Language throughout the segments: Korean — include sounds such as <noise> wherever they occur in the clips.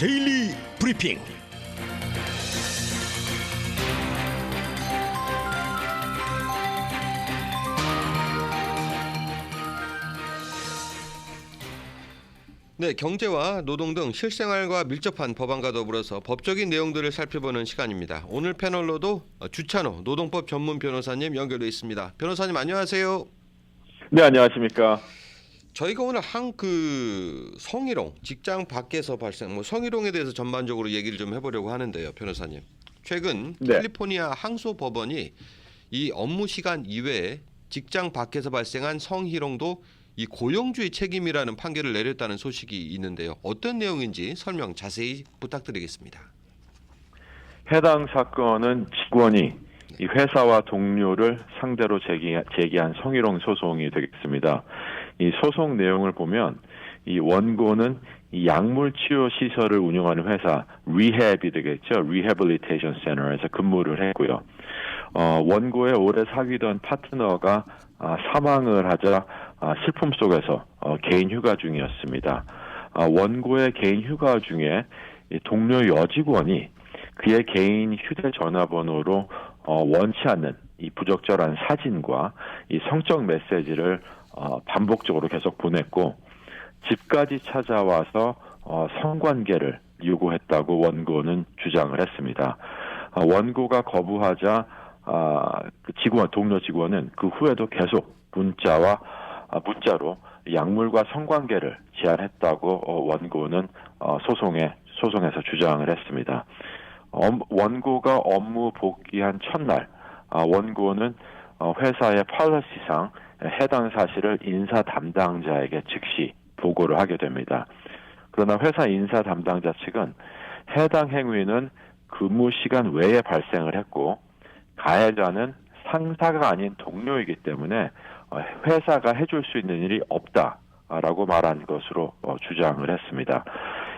데일리 브리핑. 네, 경제와 노동 등 실생활과 밀접한 법안과 더불어서 법적인 내용들을 살펴보는 시간입니다. 오늘 패널로도 주찬호 노동법 전문 변호사님 연결돼 있습니다. 변호사님 안녕하세요. 네, 안녕하십니까. 저희가 오늘 한 그 성희롱 직장 밖에서 발생 뭐 성희롱에 대해서 전반적으로 얘기를 좀 해보려고 하는데요, 변호사님. 최근 네. 캘리포니아 항소 법원이 이 업무 시간 이외에 직장 밖에서 발생한 성희롱도 이 고용주의 책임이라는 판결을 내렸다는 소식이 있는데요. 어떤 내용인지 설명 자세히 부탁드리겠습니다. 해당 사건은 직원이 이 회사와 동료를 상대로 제기, 제기한 성희롱 소송이 되겠습니다. 이 소송 내용을 보면 이 원고는 이 약물 치료 시설을 운영하는 회사 리헵이 되겠죠. 리해빌리테이션 센터에서 근무를 했고요. 어, 원고의 오래 사귀던 파트너가 아, 사망을 하자 아, 슬픔 속에서 어, 개인 휴가 중이었습니다. 아, 원고의 개인 휴가 중에 이 동료 여직원이 그의 개인 휴대전화번호로 어, 원치 않는 이 부적절한 사진과 이 성적 메시지를 어, 반복적으로 계속 보냈고 집까지 찾아와서 어, 성관계를 요구했다고 원고는 주장을 했습니다. 아, 원고가 거부하자 아, 그 직원 동료 직원은 그 후에도 계속 문자와 아, 문자로 약물과 성관계를 제안했다고 어, 원고는 어, 소송에 소송에서 주장을 했습니다. 엄- 원고가 업무 복귀한 첫날 아, 원고는 어, 회사의 펄러시상 해당 사실을 인사 담당자에게 즉시 보고를 하게 됩니다. 그러나 회사 인사 담당자 측은 해당 행위는 근무 시간 외에 발생을 했고 가해자는 상사가 아닌 동료이기 때문에 어, 회사가 해줄 수 있는 일이 없다라고 말한 것으로 어, 주장을 했습니다.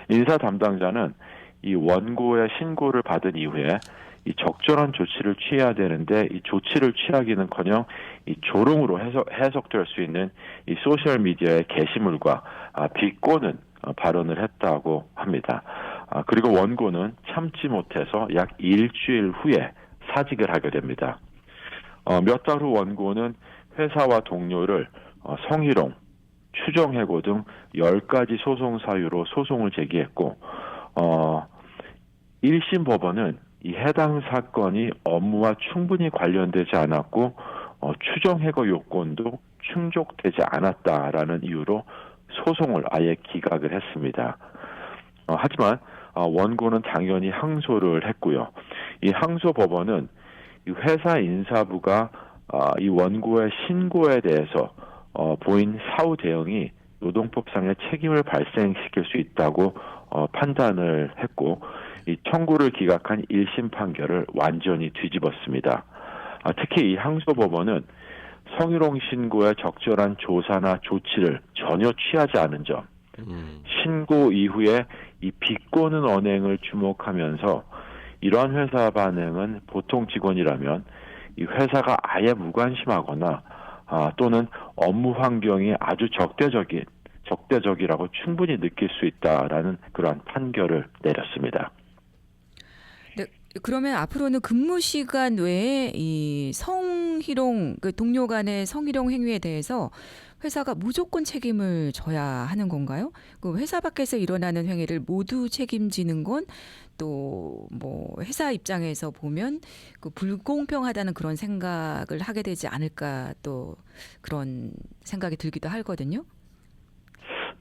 인사 담당자는 이 원고의 신고를 받은 이후에 이 적절한 조치를 취해야 되는데 이 조치를 취하기는커녕 이 조롱으로 해석 해석될 수 있는 이 소셜 미디어의 게시물과 아, 비꼬는 어, 발언을 했다고 합니다. 아, 그리고 원고는 참지 못해서 약 일주일 후에 사직을 하게 됩니다. 어, 몇 달 후 원고는 회사와 동료를 어, 성희롱, 추정해고 등 10가지 소송 사유로 소송을 제기했고 어, 1심 법원은 이 해당 사건이 업무와 충분히 관련되지 않았고 어, 추정해고 요건도 충족되지 않았다라는 이유로 소송을 아예 기각을 했습니다. 어, 하지만 어, 원고는 당연히 항소를 했고요. 이 항소 법원은 이 회사 인사부가 아, 이 원고의 신고에 대해서 어, 보인 사후 대응이 노동법상의 책임을 발생시킬 수 있다고 어, 판단을 했고 이 청구를 기각한 1심 판결을 완전히 뒤집었습니다. 아, 특히 이 항소법원은 성희롱 신고의 적절한 조사나 조치를 전혀 취하지 않은 점, 음, 신고 이후에 이 비꼬는 언행을 주목하면서 이러한 회사 반응은 보통 직원이라면 이 회사가 아예 무관심하거나 아, 또는 업무 환경이 아주 적대적인 적대적이라고 충분히 느낄 수 있다라는 그러한 판결을 내렸습니다. 네, 그러면 앞으로는 근무 시간 외에 이 성희롱 그 동료 간의 성희롱 행위에 대해서 회사가 무조건 책임을 져야 하는 건가요? 그 회사 밖에서 일어나는 행위를 모두 책임지는 건 또 뭐 회사 입장에서 보면 그 불공평하다는 그런 생각을 하게 되지 않을까 또 그런 생각이 들기도 하거든요.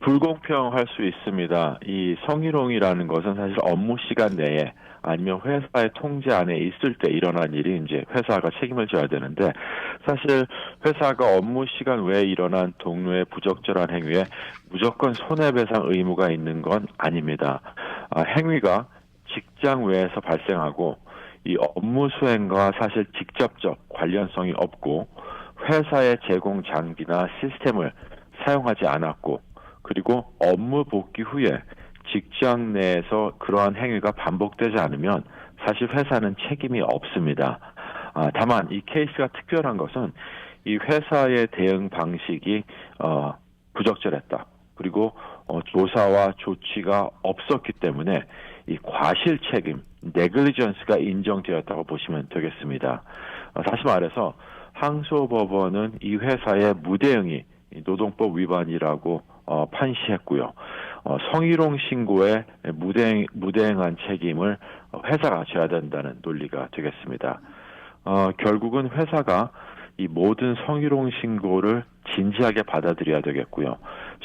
불공평할 수 있습니다. 이 성희롱이라는 것은 사실 업무 시간 내에 아니면 회사의 통제 안에 있을 때 일어난 일이 이제 회사가 책임을 져야 되는데 사실 회사가 업무 시간 외에 일어난 동료의 부적절한 행위에 무조건 손해배상 의무가 있는 건 아닙니다. 아, 행위가 직장 외에서 발생하고 이 업무 수행과 사실 직접적 관련성이 없고 회사의 제공 장비나 시스템을 사용하지 않았고 그리고 업무 복귀 후에 직장 내에서 그러한 행위가 반복되지 않으면 사실 회사는 책임이 없습니다. 아, 다만 이 케이스가 특별한 것은 이 회사의 대응 방식이 어, 부적절했다. 그리고 어, 조사와 조치가 없었기 때문에 이 과실 책임, 네글리전스가 인정되었다고 보시면 되겠습니다. 어, 다시 말해서 항소법원은 이 회사의 무대응이 이 노동법 위반이라고 어, 판시했고요. 어, 성희롱 신고에 무대행, 무대행한 책임을 어, 회사가 져야 된다는 논리가 되겠습니다. 어, 결국은 회사가 이 모든 성희롱 신고를 진지하게 받아들여야 되겠고요.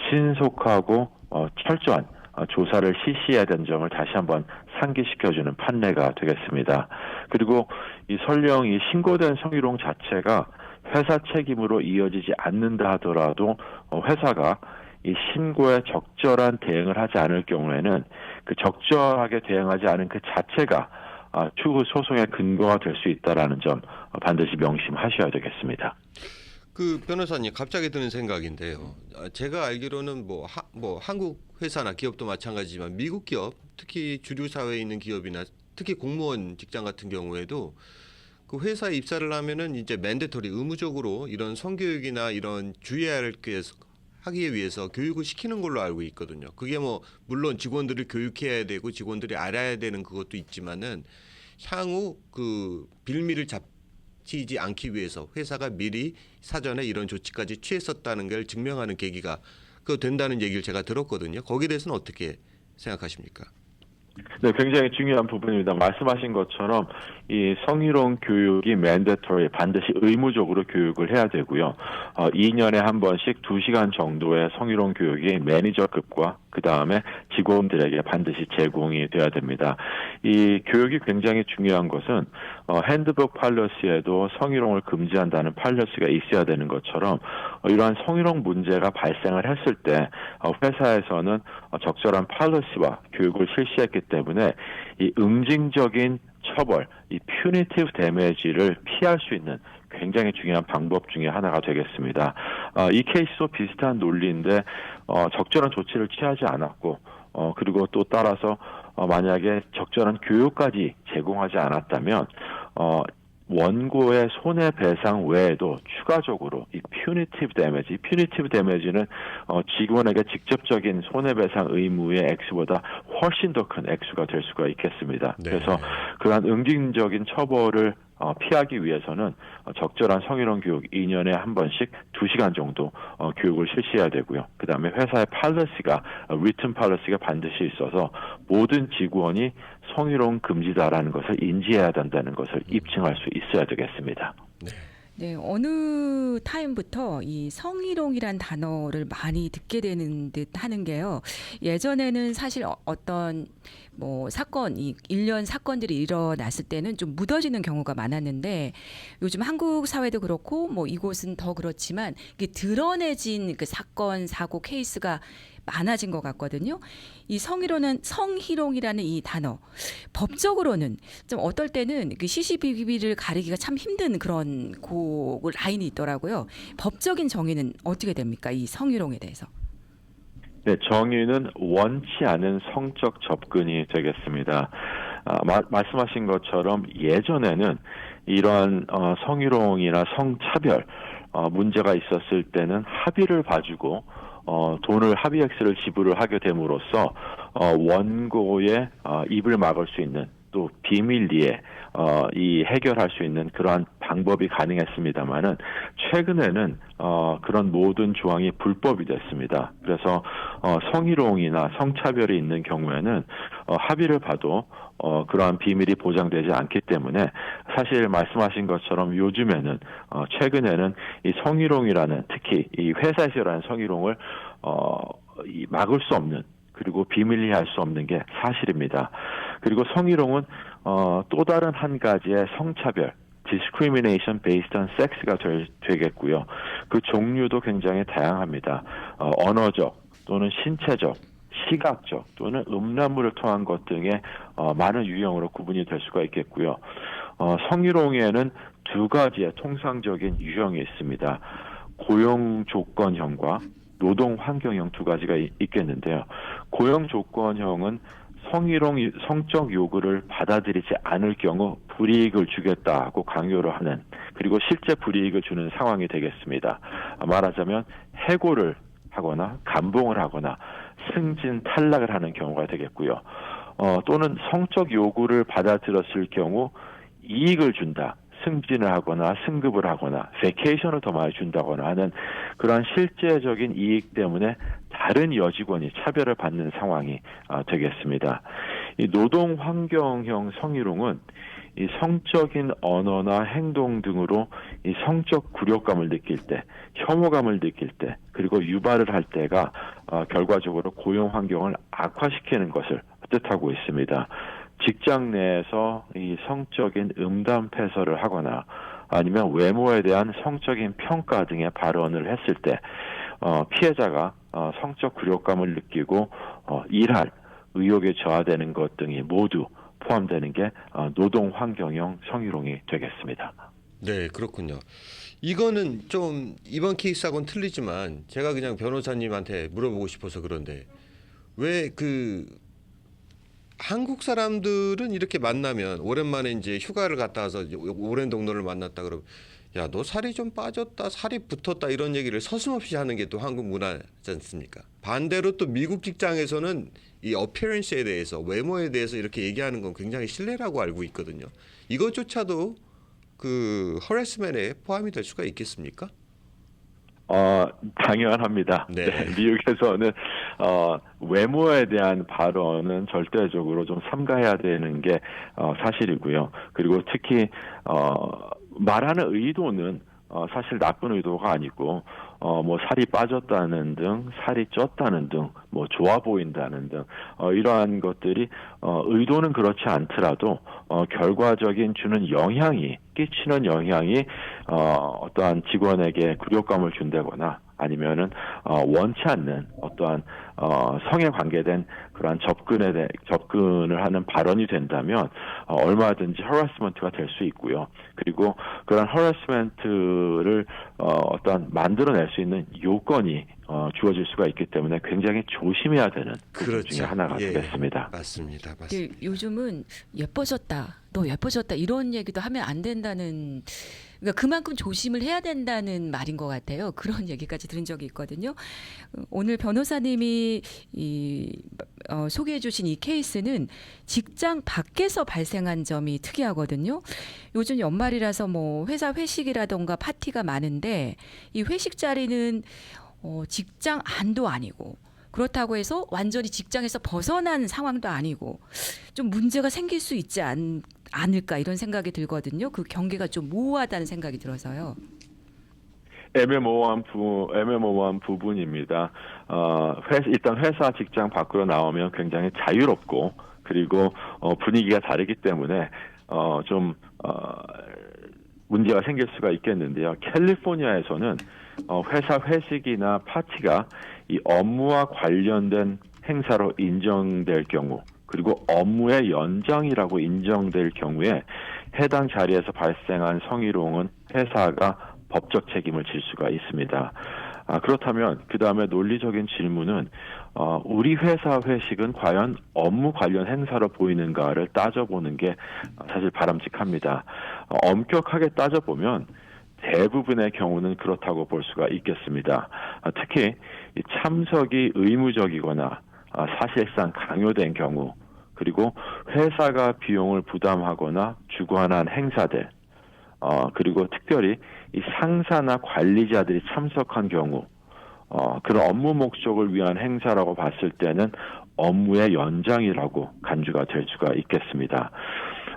신속하고 어, 철저한 어, 조사를 실시해야 되는 점을 다시 한번 상기시켜주는 판례가 되겠습니다. 그리고 이 설령 이 신고된 성희롱 자체가 회사 책임으로 이어지지 않는다 하더라도 어, 회사가 이 신고에 적절한 대응을 하지 않을 경우에는 그 적절하게 대응하지 않은 그 자체가 아, 추후 소송의 근거가 될 수 있다라는 점 어, 반드시 명심하셔야 되겠습니다. 그 변호사님 갑자기 드는 생각인데요. 아, 제가 알기로는 뭐, 하, 뭐 한국 회사나 기업도 마찬가지지만 미국 기업, 특히 주류 사회에 있는 기업이나 특히 공무원 직장 같은 경우에도 그 회사에 입사를 하면은 이제 맨데터리 의무적으로 이런 성교육이나 이런 주의해야 하기 위해서 교육을 시키는 걸로 알고 있거든요. 그게 뭐 물론 직원들을 교육해야 되고 직원들이 알아야 되는 그것도 있지만은 향후 그 빌미를 잡히지 않기 위해서 회사가 미리 사전에 이런 조치까지 취했었다는 걸 증명하는 계기가 그 된다는 얘기를 제가 들었거든요. 거기에 대해서는 어떻게 생각하십니까? 네, 굉장히 중요한 부분입니다. 말씀하신 것처럼 이 성희롱 교육이 mandatory 반드시 의무적으로 교육을 해야 되고요. 어, 2년에 한 번씩 2시간 정도의 성희롱 교육이 매니저급과 그 다음에 직원들에게 반드시 제공이 돼야 됩니다. 이 교육이 굉장히 중요한 것은 어, 핸드북 팔러시에도 성희롱을 금지한다는 팔러시가 있어야 되는 것처럼 어, 이러한 성희롱 문제가 발생을 했을 때 어, 회사에서는 어, 적절한 팔러시와 교육을 실시했기 때문에 이 응징적인 처벌, 이 퓨니티브 데미지를 피할 수 있는 굉장히 중요한 방법 중에 하나가 되겠습니다. 어, 이 케이스도 비슷한 논리인데 어, 적절한 조치를 취하지 않았고 어, 그리고 또 따라서 어, 만약에 적절한 교육까지 제공하지 않았다면 어, 원고의 손해배상 외에도 추가적으로 이 퓨니티브 데미지, 퓨니티브 데미지는 어, 직원에게 직접적인 손해배상 의무의 액수보다 훨씬 더 큰 액수가 될 수가 있겠습니다. 네. 그래서 그러한 응징적인 처벌을 어, 피하기 위해서는 어, 적절한 성희롱 교육 2년에 한 번씩 2시간 정도 어, 교육을 실시해야 되고요. 그 다음에 회사의 팔러시가 리튼 팔러시가 반드시 있어서 모든 직원이 성희롱 금지다라는 것을 인지해야 된다는 것을 입증할 수 있어야 되겠습니다. 네, 어느 타임부터 이 성희롱이란 단어를 많이 듣게 되는 듯 하는 게요. 예전에는 사실 어- 어떤 뭐 사건, 이 일련 사건들이 일어났을 때는 좀 묻어지는 경우가 많았는데 요즘 한국 사회도 그렇고 뭐 이곳은 더 그렇지만 이게 드러내진 그 사건, 사고 케이스가 많아진 것 같거든요. 이 성희롱은 성희롱이라는 이 단어 법적으로는 좀 어떨 때는 그 시시비비를 가리기가 참 힘든 그런 고 라인이 있더라고요. 법적인 정의는 어떻게 됩니까? 이 성희롱에 대해서. 네, 정의는 원치 않은 성적 접근이 되겠습니다. 아, 마- 말씀하신 것처럼 예전에는 이러한 어, 성희롱이나 성차별 어, 문제가 있었을 때는 합의를 봐주고 어, 돈을 합의 액수를 지불을 하게 됨으로써 어, 원고의 어, 입을 막을 수 있는 또 비밀리에 어, 이 해결할 수 있는 그러한 방법이 가능했습니다만은 최근에는 어, 그런 모든 조항이 불법이 됐습니다. 그래서 어, 성희롱이나 성차별이 있는 경우에는 어, 합의를 봐도 어, 그러한 비밀이 보장되지 않기 때문에 사실 말씀하신 것처럼 요즘에는 어, 최근에는 이 성희롱이라는 특히 이 회사에서 일어나는 성희롱을 어, 이 막을 수 없는 그리고 비밀리 할 수 없는 게 사실입니다. 그리고 성희롱은 어, 또 다른 한 가지의 성차별, discrimination based on sex가 될, 되겠고요. 그 종류도 굉장히 다양합니다. 어, 언어적 또는 신체적, 시각적 또는 음란물을 통한 것 등의 어, 많은 유형으로 구분이 될 수가 있겠고요. 어, 성희롱에는 두 가지의 통상적인 유형이 있습니다. 고용 조건형과 노동 환경형 두 가지가 이- 있겠는데요. 고용 조건형은 성희롱 성적 요구를 받아들이지 않을 경우 불이익을 주겠다고 강요를 하는 그리고 실제 불이익을 주는 상황이 되겠습니다. 아, 말하자면 해고를 하거나 감봉을 하거나 승진 탈락을 하는 경우가 되겠고요. 어, 또는 성적 요구를 받아들였을 경우 이익을 준다. 승진을 하거나 승급을 하거나 베케이션을 더 많이 준다거나 하는 그러한 실제적인 이익 때문에 다른 여직원이 차별을 받는 상황이 아, 되겠습니다. 이 노동 환경형 성희롱은 이 성적인 언어나 행동 등으로 이 성적 굴욕감을 느낄 때, 혐오감을 느낄 때, 그리고 유발을 할 때가 어, 결과적으로 고용 환경을 악화시키는 것을 뜻하고 있습니다. 직장 내에서 이 성적인 음담 패설을 하거나 아니면 외모에 대한 성적인 평가 등의 발언을 했을 때 어, 피해자가 어, 성적 굴욕감을 느끼고 어, 일할 의욕에 저하되는 것 등이 모두 포함되는 게 어, 노동 환경형 성희롱이 되겠습니다. 네, 그렇군요. 이거는 좀 이번 케이스하고는 틀리지만 제가 그냥 변호사님한테 물어보고 싶어서 그런데 왜 그 한국 사람들은 이렇게 만나면 오랜만에 이제 휴가를 갔다 와서 오랜 동료를 만났다 그러면 야 너 살이 좀 빠졌다 살이 붙었다 이런 얘기를 서슴없이 하는 게 또 한국 문화지 않습니까? 반대로 또 미국 직장에서는 이 어피어런스에 대해서 외모에 대해서 이렇게 얘기하는 건 굉장히 신뢰라고 알고 있거든요. 이것조차도 그 허레스맨에 포함이 될 수가 있겠습니까? 어, 당연합니다. 네. 네, 미국에서는 어, 외모에 대한 발언은 절대적으로 좀 삼가해야 되는 게 어, 사실이고요. 그리고 특히 어, 말하는 의도는 어, 사실 나쁜 의도가 아니고 어, 뭐 살이 빠졌다는 등, 살이 쪘다는 등, 뭐 좋아 보인다는 등 어, 이러한 것들이 어, 의도는 그렇지 않더라도 어, 결과적인 주는 영향이 끼치는 영향이 어, 어떠한 직원에게 굴욕감을 준다거나 아니면은 어, 원치 않는 어떠한 어, 성에 관계된 그러한 접근에 대, 접근을 하는 발언이 된다면 어, 얼마든지 허라스먼트가 될 수 있고요. 그리고 그런 허라스먼트를 어, 어떠한 만들어낼 수 있는 요건이 어, 주어질 수가 있기 때문에 굉장히 조심해야 되는 부분 중에 하나가 예, 되겠습니다. 맞습니다. 맞습니다. 근데 요즘은 예뻐졌다, 너 예뻐졌다 이런 얘기도 하면 안 된다는. 그러니까 그만큼 조심을 해야 된다는 말인 것 같아요. 그런 <laughs> 얘기까지 들은 적이 있거든요. 어, 오늘 변호사님이 이 어, 소개해주신 이 케이스는 직장 밖에서 발생한 점이 특이하거든요. 요즘 연말이라서 뭐 회사 회식이라던가 파티가 많은데 이 회식 자리는 어, 직장 안도 아니고 그렇다고 해서 완전히 직장에서 벗어난 상황도 아니고 좀 문제가 생길 수 있지 않, 않을까 이런 생각이 들거든요. 그 경계가 좀 모호하다는 생각이 들어서요. 애매모호한 부 애매모호한 부분입니다. 어, 회, 일단 회사 직장 밖으로 나오면 굉장히 자유롭고 그리고 어, 분위기가 다르기 때문에 어, 좀 어, 문제가 생길 수가 있겠는데요. 캘리포니아에서는 어, 회사 회식이나 파티가 이 업무와 관련된 행사로 인정될 경우 그리고 업무의 연장이라고 인정될 경우에 해당 자리에서 발생한 성희롱은 회사가 법적 책임을 질 수가 있습니다. 아, 그렇다면 그 다음에 논리적인 질문은 어, 우리 회사 회식은 과연 업무 관련 행사로 보이는가를 따져보는 게 사실 바람직합니다. 어, 엄격하게 따져보면 대부분의 경우는 그렇다고 볼 수가 있겠습니다. 아, 특히 이 참석이 의무적이거나 아, 사실상 강요된 경우 그리고 회사가 비용을 부담하거나 주관한 행사들 어, 그리고 특별히 이 상사나 관리자들이 참석한 경우 어, 그런 업무 목적을 위한 행사라고 봤을 때는 업무의 연장이라고 간주가 될 수가 있겠습니다.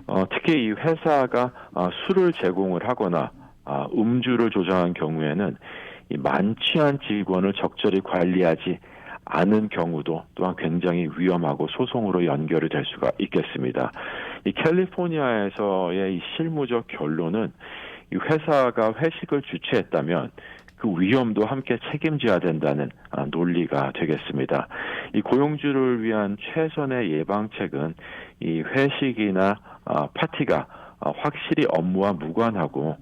어, 특히 이 회사가 어, 술을 제공을 하거나 아, 음주를 조장한 경우에는 이 만취한 직원을 적절히 관리하지 않은 경우도 또한 굉장히 위험하고 소송으로 연결이 될 수가 있겠습니다. 이 캘리포니아에서의 이 실무적 결론은 이 회사가 회식을 주최했다면 그 위험도 함께 책임져야 된다는 아, 논리가 되겠습니다. 이 고용주를 위한 최선의 예방책은 이 회식이나 아, 파티가 아, 확실히 업무와 무관하고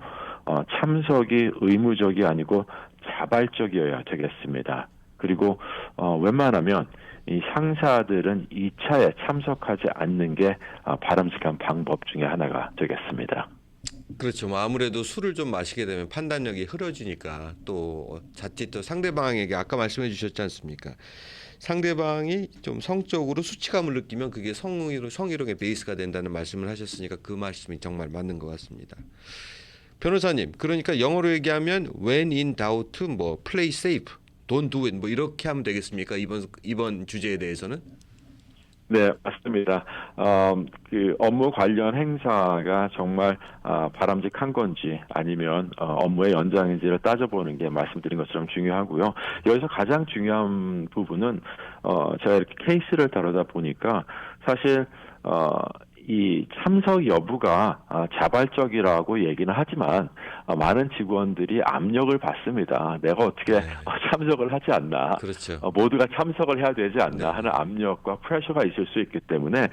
어, 참석이 의무적이 아니고 자발적이어야 되겠습니다. 그리고 어, 웬만하면 이 상사들은 2차에 참석하지 않는 게 아, 바람직한 방법 중에 하나가 되겠습니다. 그렇죠. 뭐 아무래도 술을 좀 마시게 되면 판단력이 흐려지니까 또 자칫 또 상대방에게 아까 말씀해 주셨지 않습니까? 상대방이 좀 성적으로 수치감을 느끼면 그게 성희롱, 성희롱의 베이스가 된다는 말씀을 하셨으니까 그 말씀이 정말 맞는 것 같습니다. 변호사님, 그러니까 영어로 얘기하면 when in doubt, 뭐 play safe, don't do it, 뭐 이렇게 하면 되겠습니까? 이번 이번 주제에 대해서는? 네, 맞습니다. 어, 그 업무 관련 행사가 정말 아, 바람직한 건지 아니면 어, 업무의 연장인지를 따져보는 게 말씀드린 것처럼 중요하고요. 여기서 가장 중요한 부분은 어, 제가 이렇게 케이스를 다루다 보니까 사실 어, 이 참석 여부가 아, 자발적이라고 얘기는 하지만 어, 많은 직원들이 압력을 받습니다. 내가 어떻게 네. 어, 참석을 하지 않나. 그렇죠. 어, 모두가 참석을 해야 되지 않나 네. 하는 압력과 프레셔가 있을 수 있기 때문에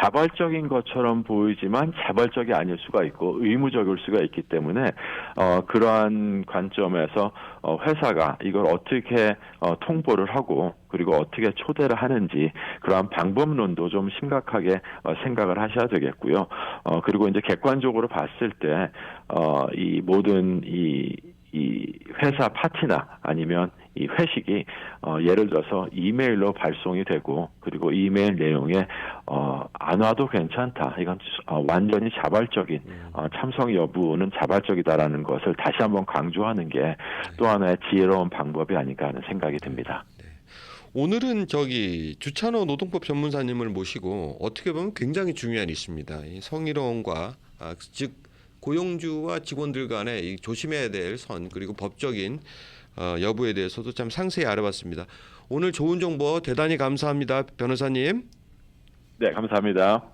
자발적인 것처럼 보이지만 자발적이 아닐 수가 있고 의무적일 수가 있기 때문에 어, 그러한 관점에서 어, 회사가 이걸 어떻게 어, 통보를 하고 그리고 어떻게 초대를 하는지 그러한 방법론도 좀 심각하게 어, 생각을 하셔야 되겠고요. 어, 그리고 이제 객관적으로 봤을 때, 어, 이 모든 이, 이 회사 파티나 아니면 이 회식이 어, 예를 들어서 이메일로 발송이 되고 그리고 이메일 내용에 어, 안 와도 괜찮다. 이건 어, 완전히 자발적인 어, 참석 여부는 자발적이다라는 것을 다시 한번 강조하는 게 또 하나의 지혜로운 방법이 아닌가 하는 생각이 듭니다. 오늘은 저기 주찬호 노동법 전문사님을 모시고 어떻게 보면 굉장히 중요한 이슈입니다. 이 성희롱과 아, 즉 고용주와 직원들 간의 이 조심해야 될 선 그리고 법적인 어, 여부에 대해서도 참 상세히 알아봤습니다. 오늘 좋은 정보 대단히 감사합니다, 변호사님. 네, 감사합니다.